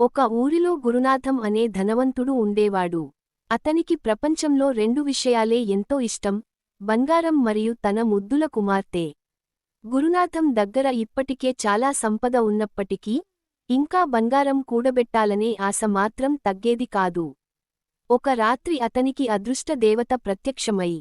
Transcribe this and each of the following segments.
ఒక ఊరిలో గురునాథం అనే ధనవంతుడు ఉండేవాడు. అతనికి ప్రపంచంలో రెండు విషయాలే ఎంతో ఇష్టం బంగారం మరియు తన ముద్దుల కుమార్తె. గురునాథం దగ్గర ఇప్పటికే చాలా సంపద ఉన్నప్పటికీ ఇంకా బంగారం కూడబెట్టాలనే ఆశ మాత్రం తగ్గేది కాదు. ఒక రాత్రి అతనికి అదృష్ట దేవత ప్రత్యక్షమై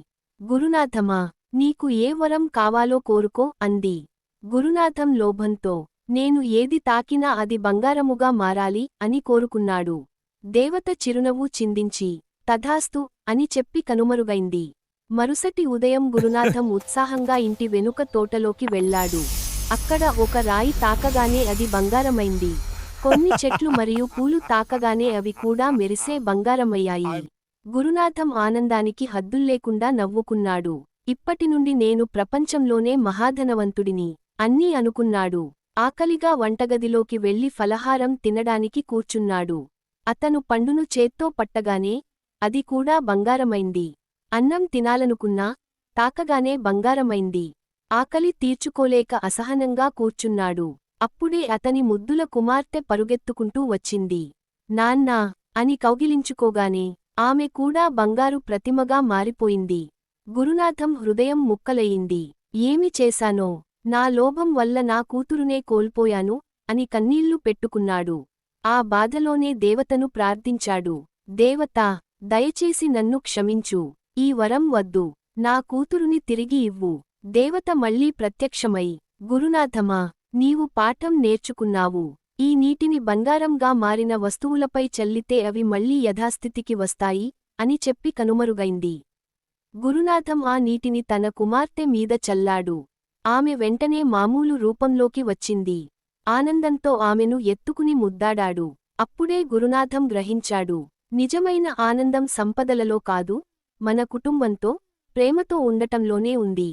గురునాథమా నీకు ఏ వరం కావాలో కోరుకో అంది. గురునాథం లోభంతో నేను ఏది తాకినా అది బంగారముగా మారాలి అని కోరుకున్నాడు. దేవత చిరునవ్వు చిందించి తథాస్తు అని చెప్పి కనుమరుగైంది. మరుసటి ఉదయం గురునాథం ఉత్సాహంగా ఇంటి వెనుక తోటలోకి వెళ్ళాడు. అక్కడ ఒక రాయి తాకగానే అది బంగారమైంది. కొన్ని చెట్లు మరియు పూలు తాకగానే అవి కూడా మెరిసే బంగారమయ్యాయి. గురునాథం ఆనందానికి హద్దుల్లేకుండా నవ్వుకున్నాడు. ఇప్పటినుండి నేను ప్రపంచంలోనే మహాధనవంతుడిని అన్నీ అనుకున్నాడు. ఆకలిగా వంటగదిలోకి వెళ్ళి ఫలహారం తినడానికి కూర్చున్నాడు. అతను పండును చేత్తో పట్టగానే అది కూడా బంగారమైంది. అన్నం తినాలనుకున్నా తాకగానే బంగారమైంది. ఆకలి తీర్చుకోలేక అసహనంగా కూర్చున్నాడు. అప్పుడే అతని ముద్దుల కుమార్తె పరుగెత్తుకుంటూ వచ్చింది. నాన్నా అని కౌగిలించుకోగానే ఆమె కూడా బంగారు ప్రతిమగా మారిపోయింది. గురునాథం హృదయం ముక్కలయింది ఏమి చేశానో? నా లోభం వల్ల నా కూతురునే కోల్పోయాను అని కన్నీళ్ళు పెట్టుకున్నాడు. ఆ బాధలోనే దేవతను ప్రార్థించాడు. దేవతా దయచేసి నన్ను క్షమించు. ఈ వరం వద్దు. నా కూతురుని తిరిగి ఇవ్వు. దేవత మళ్ళీ ప్రత్యక్షమై గురునాథమా నీవు పాఠం నేర్చుకున్నావు. ఈ నీటిని బంగారంగా మారిన వస్తువులపై చల్లితే అవి మళ్ళీ యథాస్థితికి వస్తాయి అని చెప్పి కనుమరుగైంది. గురునాథం ఆ నీటిని తన కుమార్తె మీద చల్లాడు. ఆమె వెంటనే మామూలు రూపంలోకి వచ్చింది. ఆనందంతో ఆమెను ఎత్తుకుని ముద్దాడాడు. అప్పుడే గురునాథం గ్రహించాడు. నిజమైన ఆనందం సంపదలలో కాదు మన కుటుంబంతో ప్రేమతో ఉండటంలోనే ఉంది.